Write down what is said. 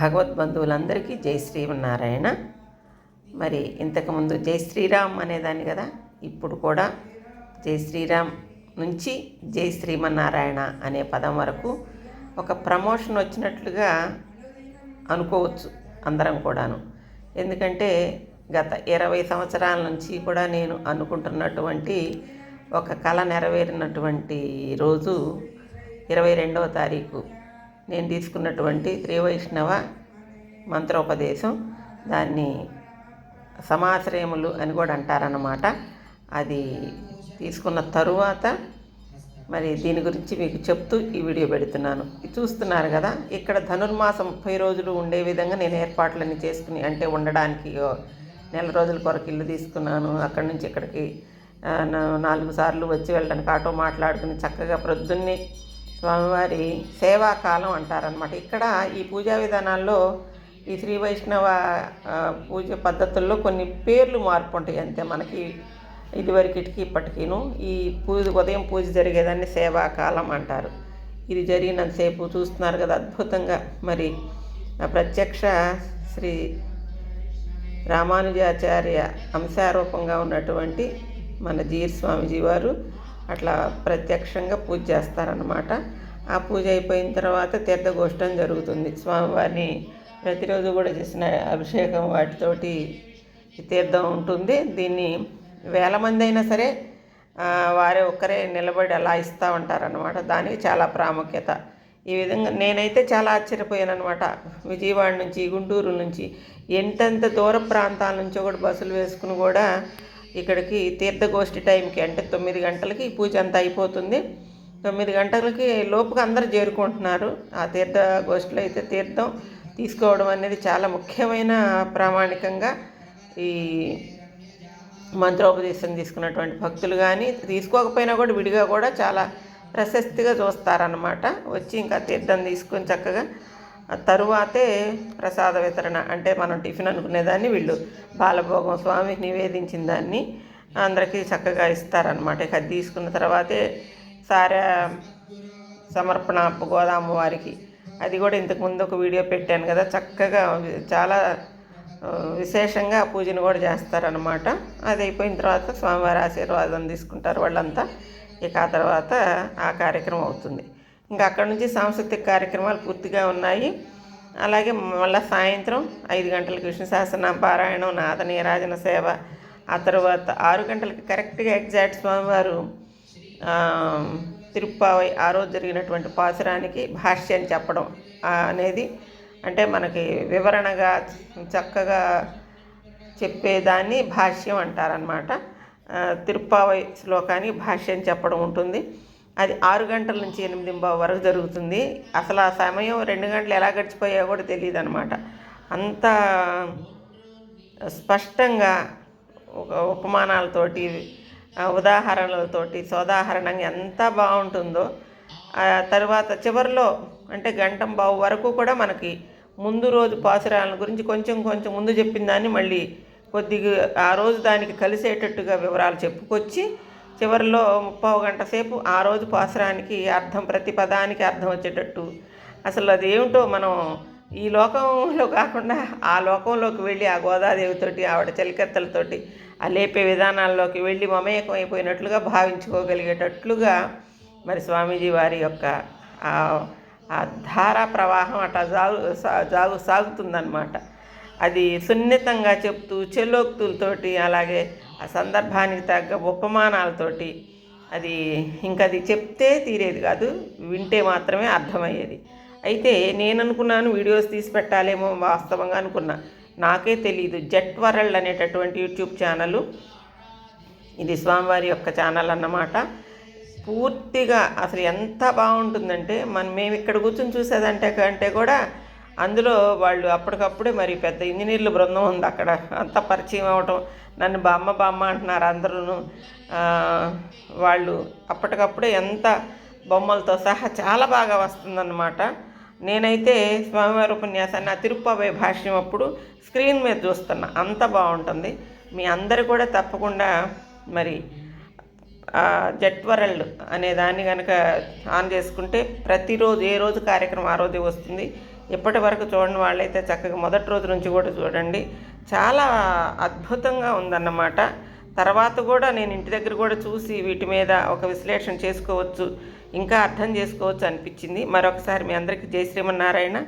భగవద్బంధువులందరికీ జై శ్రీమన్నారాయణ. మరి ఇంతకుముందు జై శ్రీరామ్ అనేదాన్ని కదా ఇప్పుడు కూడా జై శ్రీరామ్ నుంచి జై శ్రీమన్నారాయణ అనే పదం వరకు ఒక ప్రమోషన్ వచ్చినట్లుగా అనుకోవచ్చు అందరం కూడాను. ఎందుకంటే గత ఇరవై సంవత్సరాల నుంచి కూడా నేను అనుకుంటున్నటువంటి ఒక కళ నెరవేరినటువంటి రోజు ఇరవై రెండవ తారీఖు. నేను తీసుకున్నటువంటి శ్రీ వైష్ణవ మంత్రోపదేశం దాన్ని సమాశ్రయములు అని కూడా అంటారన్నమాట. అది తీసుకున్న తరువాత మరి దీని గురించి మీకు చెప్తూ ఈ వీడియో పెడుతున్నాను. చూస్తున్నారు కదా ఇక్కడ ధనుర్మాసం ముప్పై రోజులు ఉండే విధంగా నేను ఏర్పాట్లన్నీ చేసుకుని అంటే ఉండడానికి నెల రోజుల కొరకు ఇల్లు తీసుకున్నాను. అక్కడి నుంచి ఇక్కడికి నాలుగు సార్లు వచ్చి వెళ్ళడానికి ఆటో మాట్లాడుకుని చక్కగా ప్రొద్దున్నే స్వామివారి సేవాకాలం అంటారనమాట ఇక్కడ ఈ పూజా విధానాల్లో ఈ శ్రీ వైష్ణవ పూజ పద్ధతుల్లో కొన్ని పేర్లు మార్పు ఉంటాయి అంతే మనకి. ఇదివరకిటికి ఇప్పటికీను ఈ పూజ ఉదయం పూజ జరిగేదాన్ని సేవాకాలం అంటారు. ఇది జరిగినంతసేపు చూస్తున్నారు కదా అద్భుతంగా. మరి ప్రత్యక్ష శ్రీ రామానుజాచార్య అంశారూపంగా ఉన్నటువంటి మన జీర్ స్వామిజీ వారు అట్లా ప్రత్యక్షంగా పూజ చేస్తారనమాట ఆ పూజ అయిపోయిన తర్వాత తీర్థగోష్టం జరుగుతుంది. స్వామివారిని ప్రతిరోజు కూడా చేసిన అభిషేకం వాటితోటి తీర్థం ఉంటుంది. దీన్ని వేల మంది అయినా సరే వారే ఒక్కరే నిలబడి అలా ఇస్తూ ఉంటారనమాట దానికి చాలా ప్రాముఖ్యత. ఈ విధంగా నేనైతే చాలా ఆశ్చర్యపోయాను అనమాట విజయవాడ నుంచి గుంటూరు నుంచి ఎంతెంత దూర ప్రాంతాల నుంచో కూడా బస్సులు వేసుకుని కూడా ఇక్కడికి తీర్థగోష్ఠి టైంకి అంటే తొమ్మిది గంటలకి ఈ పూజ అంతా అయిపోతుంది. తొమ్మిది గంటలకి లోపుగా అందరూ చేరుకుంటున్నారు. ఆ తీర్థగోష్ఠిలో అయితే తీర్థం తీసుకోవడం అనేది చాలా ముఖ్యమైన ప్రామాణికంగా ఈ మంత్రోపదేశం తీసుకున్నటువంటి భక్తులు కానీ తీసుకోకపోయినా కూడా విడిగా కూడా చాలా ప్రశస్తిగా చూస్తారనమాట వచ్చి ఇంకా తీర్థం తీసుకొని చక్కగా తరువాతే ప్రసాద వితరణ అంటే మనం టిఫిన్ అనుకునేదాన్ని వీళ్ళు బాలభోగం స్వామికి నివేదించిన దాన్ని అందరికీ చక్కగా ఇస్తారనమాట ఇక అది తీసుకున్న తర్వాతే సారా సమర్పణ గోదాము వారికి. అది కూడా ఇంతకు ముందు ఒక వీడియో పెట్టాను కదా చక్కగా చాలా విశేషంగా పూజను కూడా చేస్తారనమాట అది అయిపోయిన తర్వాత స్వామివారి ఆశీర్వాదం తీసుకుంటారు వాళ్ళంతా. ఇక ఆ తర్వాత ఆ కార్యక్రమం అవుతుంది. ఇంకా అక్కడ నుంచి సాంస్కృతిక కార్యక్రమాలు పూర్తిగా ఉన్నాయి. అలాగే మళ్ళీ సాయంత్రం ఐదు గంటలకు విష్ణు సహస్రనామ పారాయణం నాథ నీరాజన సేవ ఆ తర్వాత ఆరు గంటలకి కరెక్ట్గా ఎగ్జాక్ట్ స్వామివారు తిరుప్పావై ఆ రోజు జరిగినటువంటి పాసురానికి భాష్యం చెప్పడం అనేది అంటే మనకి వివరణగా చక్కగా చెప్పేదాన్ని భాష్యం అంటారనమాట తిరుప్పావై శ్లోకానికి భాష్యం చెప్పడం ఉంటుంది. అది ఆరు గంటల నుంచి ఎనిమిది వరకు జరుగుతుంది. అసలు ఆ సమయం రెండు గంటలు ఎలా గడిచిపోయాయో కూడా తెలియదు అనమాట అంత స్పష్టంగా ఒక ఉపమానాలతోటి ఉదాహరణలతోటి సోదాహరణంగా ఎంత బాగుంటుందో తర్వాత చివరిలో అంటే గంటం బావు వరకు కూడా మనకి ముందు రోజు పాసురాల గురించి కొంచెం కొంచెం ముందు చెప్పిన దాన్ని మళ్ళీ కొద్దిగా ఆ రోజు దానికి కలిసేటట్టుగా వివరాలు చెప్పుకొచ్చి చివరిలో ముప్పావు గంట సేపు ఆ రోజు పాసురానికి అర్థం ప్రతి పదానికి అర్థం వచ్చేటట్టు. అసలు అది ఏమిటో మనం ఈ లోకంలో కాకుండా ఆ లోకంలోకి వెళ్ళి ఆ గోదాదేవితోటి ఆవిడ చలికత్తలతోటి ఆ లేపే విధానాల్లోకి వెళ్ళి మమేకం అయిపోయినట్లుగా భావించుకోగలిగేటట్లుగా మరి స్వామీజీ వారి యొక్క ఆ ధారా ప్రవాహం అట్లా జాగు సా- జాగు సాగుతుందన్నమాట. అది సున్నితంగా చెప్తూ చెలోక్తులతోటి అలాగే ఆ సందర్భానికి తగ్గ ఉపమానాలతోటి అది ఇంకా అది చెప్తే తీరేది కాదు వింటే మాత్రమే అర్థమయ్యేది. అయితే నేను అనుకున్నాను వీడియోస్ తీసి పెట్టాలేమో వాస్తవంగా అనుకున్నా. నాకే తెలియదు జెట్ వరల్డ్ అనేటటువంటి యూట్యూబ్ ఛానల్ ఇది స్వామివారి యొక్క ఛానల్ అన్నమాట. పూర్తిగా అసలు ఎంత బాగుంటుందంటే మనం మేము ఇక్కడ కూర్చొని చూసేదంటే కంటే కూడా అందులో వాళ్ళు అప్పటికప్పుడే మరి పెద్ద ఇంజనీర్ల బృందం ఉంది అక్కడ. అంత పరిచయం అవటం నన్ను బామ్మ బామ్మ అంటున్నారు అందరూ వాళ్ళు అప్పటికప్పుడే ఎంత బొమ్మలతో సహా చాలా బాగా వస్తుందన్నమాట. నేనైతే స్వామివారి ఉపన్యాసాన్ని ఆ తిరుపతి భాష్యం అప్పుడు స్క్రీన్ మీద చూస్తున్నా. అంత బాగుంటుంది. మీ అందరు కూడా తప్పకుండా మరి ఆ, జెట్ వరల్డ్ అనే దాన్ని కనుక ఆన్ చేసుకుంటే ప్రతిరోజు ఏ రోజు కార్యక్రమం ఆ రోజే వస్తుంది. ఇప్పటి వరకు చూడని వాళ్ళైతే చక్కగా మొదటి రోజు నుంచి కూడా చూడండి. చాలా అద్భుతంగా ఉందన్నమాట. తర్వాత కూడా నేను ఇంటి దగ్గర కూడా చూసి వీటి మీద ఒక విశ్లేషణ చేసుకోవచ్చు ఇంకా అర్థం చేసుకోవచ్చు అనిపించింది. మరొకసారి మీ అందరికీ జై శ్రీమన్నారాయణ.